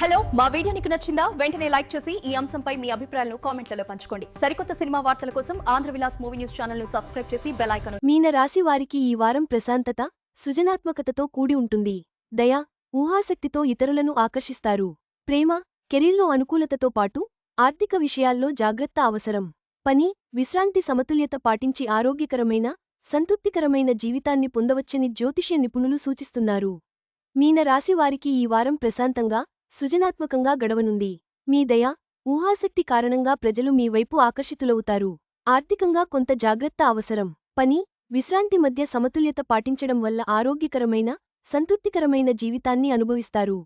Hello మా video నీకు నచ్చిందా? వెంటనే లైక్ చేసి ఈ అంశంపై మీ అభిప్రాయాలను కామెంట్లలో పంచుకోండి. సరికొత్త సినిమా వార్తల కోసం ఆంధ్ర విలాస్ మూవీ న్యూస్ ఛానల్ను సబ్స్క్రైబ్ చేసి బెల్ ఐకాన్ మీన రాశి వారికి ఈ వారం ప్రశాంతత సృజనాత్మకతతో కూడి ఉంటుంది. దయ ఊహాశక్తితో ఇతరులను ఆకర్షిస్తారు. ప్రేమ కెరీర్లో అనుకూలతతో పాటు ఆర్థిక విషయాల్లో జాగ్రత్త అవసరం. పని విశ్రాంతి సమతుల్యత పాటించి ఆరోగ్యకరమైన సంతృప్తికరమైన జీవితాన్ని పొందవచ్చని జ్యోతిష్య నిపుణులు సూచిస్తున్నారు. మీన రాశి వారికి ఈ వారం ప్రశాంతంగా సృజనాత్మకంగా గడవనుంది. మీ దయ ఊహాశక్తి కారణంగా ప్రజలు మీ వైపు ఆకర్షితులవుతారు. ఆర్థికంగా కొంత జాగ్రత్త అవసరం. పని విశ్రాంతి మధ్య సమతుల్యత పాటించడం వల్ల ఆరోగ్యకరమైన సంతృప్తికరమైన జీవితాన్ని అనుభవిస్తారు.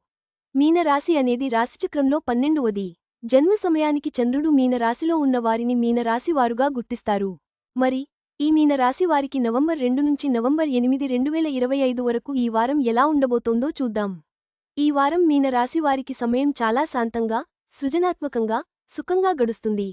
మీనరాశి అనేది రాశిచక్రంలో పన్నెండువది. జన్మ సమయానికి చంద్రుడు మీనరాశిలో ఉన్నవారిని మీనరాశివారుగా గుర్తిస్తారు. మరి ఈ మీన రాశి వారికి నవంబర్ రెండు నుంచి నవంబర్ ఎనిమిది రెండువేల ఇరవై ఐదు వరకు ఈ వారం ఎలా ఉండబోతోందో చూద్దాం. ఈ వారం మీనరాశి వారికి సమయం చాలా శాంతంగా సృజనాత్మకంగా సుఖంగా గడుస్తుంది.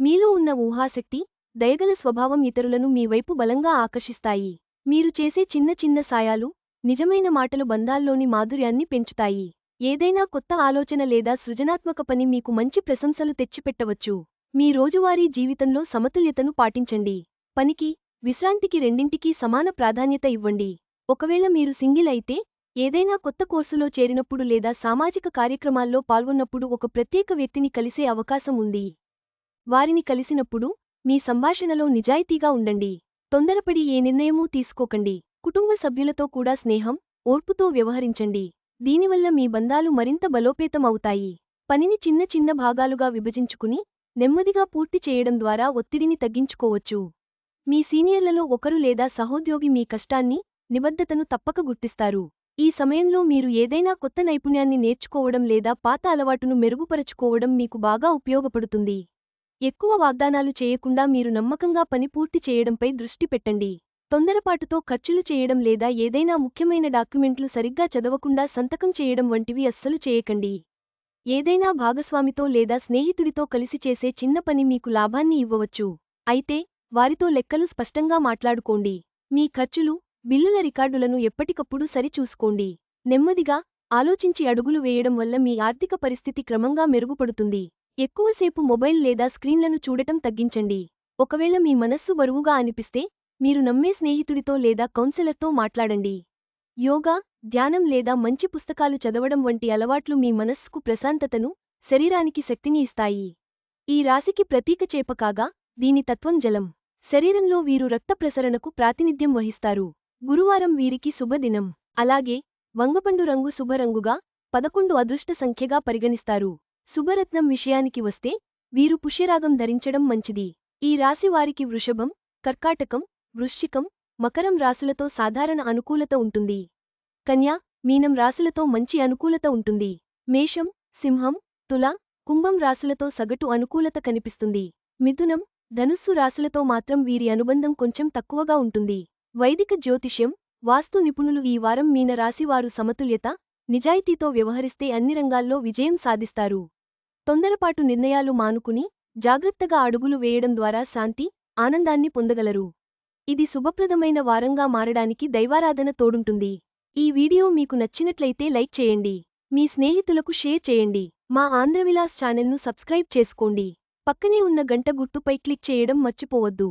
మీలో ఉన్న ఊహాశక్తి దయగల స్వభావం ఇతరులను మీ వైపు బలంగా ఆకర్షిస్తాయి. మీరు చేసే చిన్న చిన్న సాయాలు నిజమైన మాటలు బంధాల్లోని మాధుర్యాన్ని పెంచుతాయి. ఏదైనా కొత్త ఆలోచన లేదా సృజనాత్మక పని మీకు మంచి ప్రశంసలు తెచ్చిపెట్టవచ్చు. మీ రోజువారీ జీవితంలో సమతుల్యతను పాటించండి. పనికి విశ్రాంతికి రెండింటికీ సమాన ప్రాధాన్యత ఇవ్వండి. ఒకవేళ మీరు సింగిల్ అయితే ఏదైనా కొత్త కోర్సులో చేరినప్పుడు లేదా సామాజిక కార్యక్రమాల్లో పాల్గొన్నప్పుడు ఒక ప్రత్యేక వ్యక్తిని కలిసే అవకాశం ఉంది. వారిని కలిసినప్పుడు మీ సంభాషణలో నిజాయితీగా ఉండండి. తొందరపడి ఏ నిర్ణయమూ తీసుకోకండి. కుటుంబ సభ్యులతో కూడా స్నేహం ఓర్పుతో వ్యవహరించండి. దీనివల్ల మీ బంధాలు మరింత బలోపేతం అవుతాయి. పనిని చిన్న చిన్న భాగాలుగా విభజించుకుని నెమ్మదిగా పూర్తి చేయడం ద్వారా ఒత్తిడిని తగ్గించుకోవచ్చు. మీ సీనియర్లలో ఒకరు లేదా సహోద్యోగి మీ కష్టాన్ని నిబద్ధతను తప్పక గుర్తిస్తారు. ఈ సమయంలో మీరు ఏదైనా కొత్త నైపుణ్యాన్ని నేర్చుకోవడం లేదా పాత అలవాటును మెరుగుపరచుకోవడం మీకు బాగా ఉపయోగపడుతుంది. ఎక్కువ వాగ్దానాలు చేయకుండా మీరు నమ్మకంగా పని పూర్తి చేయడంపై దృష్టి పెట్టండి. తొందరపాటుతో ఖర్చులు చేయడం లేదా ఏదైనా ముఖ్యమైన డాక్యుమెంట్లు సరిగ్గా చదవకుండా సంతకం చేయడం వంటివి అస్సలు చేయకండి. ఏదైనా భాగస్వామితో లేదా స్నేహితుడితో కలిసి చేసే చిన్న పని మీకు లాభాన్ని ఇవ్వవచ్చు. అయితే వారితో లెక్కలు స్పష్టంగా మాట్లాడుకోండి. మీ ఖర్చులు బిల్లుల రికార్డులను ఎప్పటికప్పుడు సరిచూసుకోండి. నెమ్మదిగా ఆలోచించి అడుగులు వేయడం వల్ల మీ ఆర్థిక పరిస్థితి క్రమంగా మెరుగుపడుతుంది. ఎక్కువసేపు మొబైల్ లేదా స్క్రీన్లను చూడటం తగ్గించండి. ఒకవేళ మీ మనస్సు బరువుగా అనిపిస్తే మీరు నమ్మే స్నేహితుడితో లేదా కౌన్సిలర్తో మాట్లాడండి. యోగా ధ్యానం లేదా మంచి పుస్తకాలు చదవడం వంటి అలవాట్లు మీ మనస్సుకు ప్రశాంతతను శరీరానికి శక్తిని ఇస్తాయి. ఈ రాశికి ప్రతీక చేప కాగా దీని తత్వం జలం. శరీరంలో వీరు రక్త ప్రసరణకు ప్రాతినిధ్యం వహిస్తారు. గురువారం వీరికి శుభదినం. అలాగే వంగపండు రంగు శుభరంగుగా పదకొండు అదృష్ట సంఖ్యగా పరిగణిస్తారు. శుభరత్నం విషయానికి వస్తే వీరు పుష్యరాగం ధరించడం మంచిది. ఈ రాశి వారికి వృషభం కర్కాటకం వృశ్చికం మకరం రాసులతో సాధారణ అనుకూలత ఉంటుంది. కన్యా మీనం రాసులతో మంచి అనుకూలత ఉంటుంది. మేషం సింహం తుల కుంభం రాసులతో సగటు అనుకూలత కనిపిస్తుంది. మిథునం ధనుస్సు రాసులతో మాత్రం వీరి అనుబంధం కొంచెం తక్కువగా ఉంటుంది. వైదిక జ్యోతిష్యం వాస్తు నిపుణులు ఈ వారం మీన రాశివారు సమతుల్యత నిజాయితీతో వ్యవహరిస్తే అన్ని రంగాల్లో విజయం సాధిస్తారు. తొందరపాటు నిర్ణయాలు మానుకుని జాగ్రత్తగా అడుగులు వేయడం ద్వారా శాంతి ఆనందాన్ని పొందగలరు. ఇది శుభప్రదమైన వారంగా మారడానికి దైవారాధన తోడుంటుంది. ఈ వీడియో మీకు నచ్చినట్లయితే లైక్ చేయండి. మీ స్నేహితులకు షేర్ చేయండి. మా ఆంధ్రవిలాస్ ఛానల్ను సబ్స్క్రైబ్ చేసుకోండి. పక్కనే ఉన్న గంట గుర్తుపై క్లిక్ చేయడం మర్చిపోవద్దు.